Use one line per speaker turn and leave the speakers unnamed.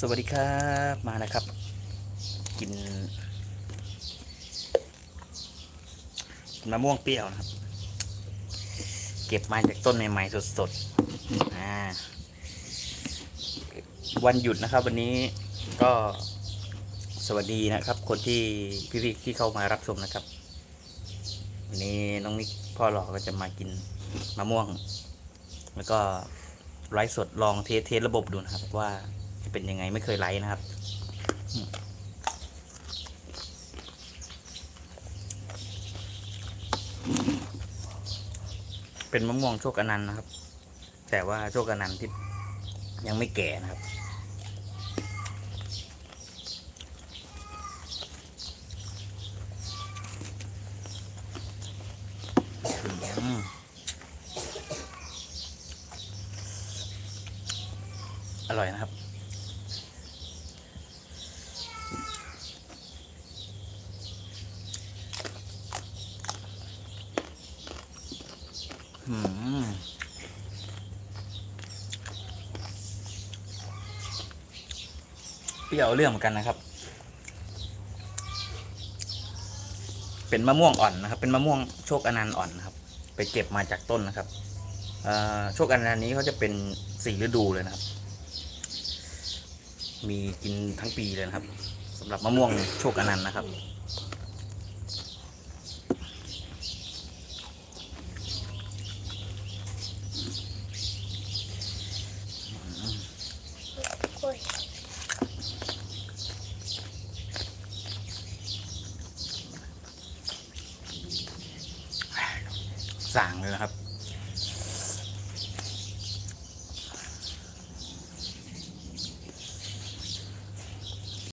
สวัสดีครับมานะครับ กินมะม่วงเปรี้ยวนะครับ เก็บมาจากต้นใหม่ๆสดๆวันหยุดนะครับ วันนี้ก็สวัสดีนะครับ คนที่พี่ๆที่เข้ามารับชมนะครับ วันนี้น้องนิกพ่อหล่อก็จะมากินมะม่วง แล้วก็ไลฟ์สดลองเทสเทสระบบดูนะครับว่า จะเป็นยังไงไม่เคยไลฟ์นะครับเป็นมะม่วงโชคอนันต์นะครับ แต่ว่าโชคอนันต์ที่ยังไม่แก่นะครับ อร่อยนะครับ เปรี้ยวเรื่องเหมือนกันนะครับ เป็นมะม่วงอ่อนนะครับ เป็นมะม่วงโชคอนันต์อ่อนนะครับ ไปเก็บมาจากต้นนะครับโชคอนันต์นี้เขาจะเป็นสี่ฤดูเลยนะครับ มีกินทั้งปีเลยนะครับสำหรับมะม่วงโชคอนันต์นะครับ สั่งเลยนะครับ